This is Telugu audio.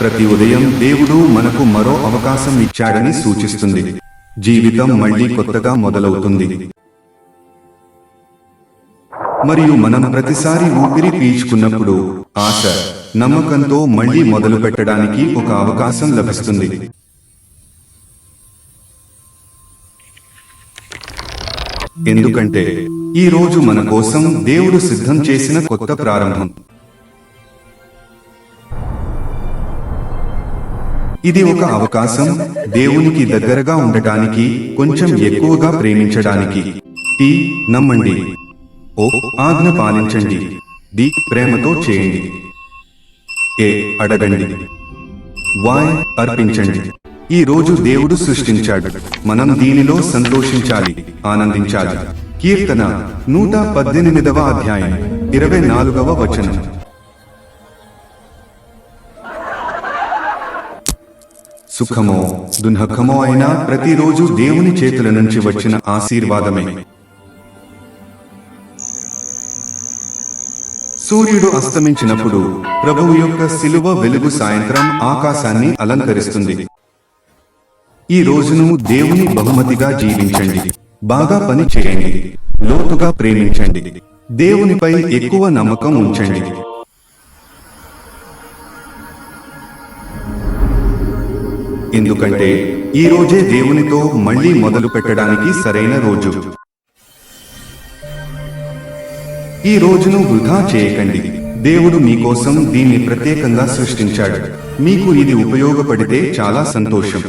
ప్రతి ఉదయం దేవుడు మనకు మరో అవకాశం ఇచ్చాడని సూచిస్తుంది. జీవితం మళ్ళీ కొత్తగా మొదలవుతుంది. మరియు మనం ప్రతిసారి ఊపిరి పీల్చుకున్నప్పుడు ఆశ నమ్మకంతో మళ్ళీ మొదలు పెట్టడానికి ఒక అవకాశం లభిస్తుంది. ఎందుకంటే ఈ రోజు మన కోసం దేవుడు సిద్ధం చేసిన కొత్త ప్రారంభం. ఇది ఒక అవకాశం. దేవునికి దగ్గరగా ఉండటానికి కొంచెం ఎక్కువగా ప్రేమించడానికి. టి నమ్మండి. ఓ ఆజ్ఞ పాలించండి. ది ప్రేమతో చేయండి. ఏ అడగండి. వాయ్ అర్పించండి. ఈ రోజు దేవుడు సృష్టించాడు. మనం దీనిలో సంతోషించాలి ఆనందించాలి. కీర్తన నూట పద్దెనిమిదవ అధ్యాయం ఇరవై నాలుగవ వచనం. సుఖమో దుఃఖమో అయినా ప్రతిరోజు దేవుని చేతుల నుంచి వచ్చిన ఆశీర్వాదమే. సూర్యుడు అస్తమించినప్పుడు ప్రభువు యొక్క శిలువ వెలుగు సాయంత్రం ఆకాశాన్ని అలంకరిస్తుంది. ఈ రోజును దేవుని బహుమతిగా జీవించండి. బాగా పని చేయండి. లోతుగా ప్రేమించండి. దేవునిపై ఎక్కువ నమ్మకం ఉంచండి. ఎందుకంటే ఈ రోజే దేవునితో మళ్ళీ మొదలు పెట్టడానికి సరైన రోజు. ఈ రోజును వృధా చేయకండి. దేవుడు మీకోసం దీన్ని ప్రత్యేకంగా సృష్టించాడు. మీకు ఇది ఉపయోగపడితే చాలా సంతోషం.